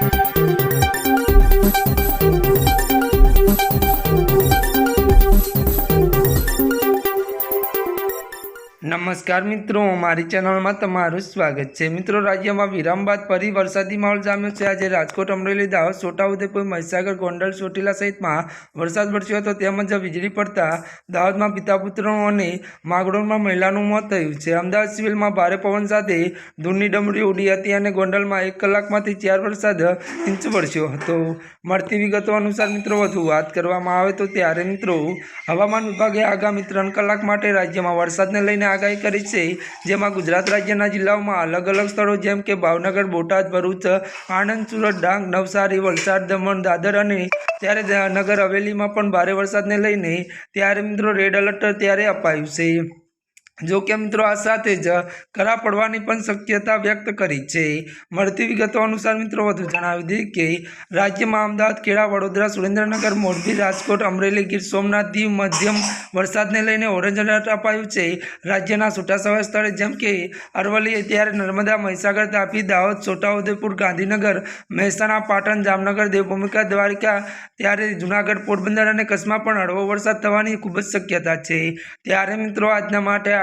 Thank you. નમસ્કાર મિત્રો, મારી ચેનલમાં તમારું સ્વાગત છે. મિત્રો, રાજ્યમાં વિરામ બાદ ફરી વરસાદી માહોલ જામ્યો છે. આજે રાજકોટ અમરેલી, દાહોદ છોટાઉદેપુર મહીસાગર, ગોંડલ, ચોટીલા સહિતમાં વરસાદ વરસ્યો હતો. તેમજ વીજળી પડતા દાહોદમાં પિતા પુત્રો અને માગડોળમાં મહિલાનું મોત થયું છે. અમદાવાદ સિવિલમાં ભારે પવન સાથે ધૂળની ડમરી ઉડી હતી અને ગોંડલમાં એક કલાકમાંથી ચાર વરસાદ ઇંચ વરસ્યો હતો. મળતી વિગતો અનુસાર મિત્રો, વધુ વાત કરવામાં આવે તો ત્યારે મિત્રો, હવામાન વિભાગે આગામી ત્રણ કલાક માટે રાજ્યમાં વરસાદને લઈને આગાહી કરી છે, જેમાં ગુજરાત રાજ્યના જિલ્લાઓમાં અલગ અલગ સ્થળો જેમ કે ભાવનગર, બોટાદ, ભરૂચ, આણંદ, સુરત, ડાંગ, નવસારી, વલસાડ, દમણ, દાદર અને ત્યારે નગર હવેલીમાં પણ ભારે વરસાદને લઈને ત્યારે મિત્રો રેડ એલર્ટ ત્યારે અપાયું છે. જો કે મિત્રો આ સાથે જ કરા પડવાની પણ શક્યતા વ્યક્ત કરી છે. મળતી વિગતો અનુસાર મિત્રો વધુ જણાવી દઈએ કે રાજ્યમાં અમદાવાદ, ખેડા, વડોદરા, સુરેન્દ્રનગર, મોરબી, રાજકોટ, અમરેલી, ગીર સોમનાથ, દીવ, મધ્યમ વરસાદને લઈને ઓરેન્જ એલર્ટ અપાયું છે. રાજ્યના છૂટાછવાયા સ્થળે જેમ કે અરવલ્લી ત્યારે નર્મદા, મહીસાગર, તાપી, દાહોદ, છોટાઉદેપુર, ગાંધીનગર, મહેસાણા, પાટણ, જામનગર, દેવભૂમિકા, દ્વારિકા, ત્યારે જૂનાગઢ, પોરબંદર અને કચ્છમાં પણ હળવો વરસાદ થવાની ખૂબ જ શક્યતા છે. ત્યારે મિત્રો આજના માટે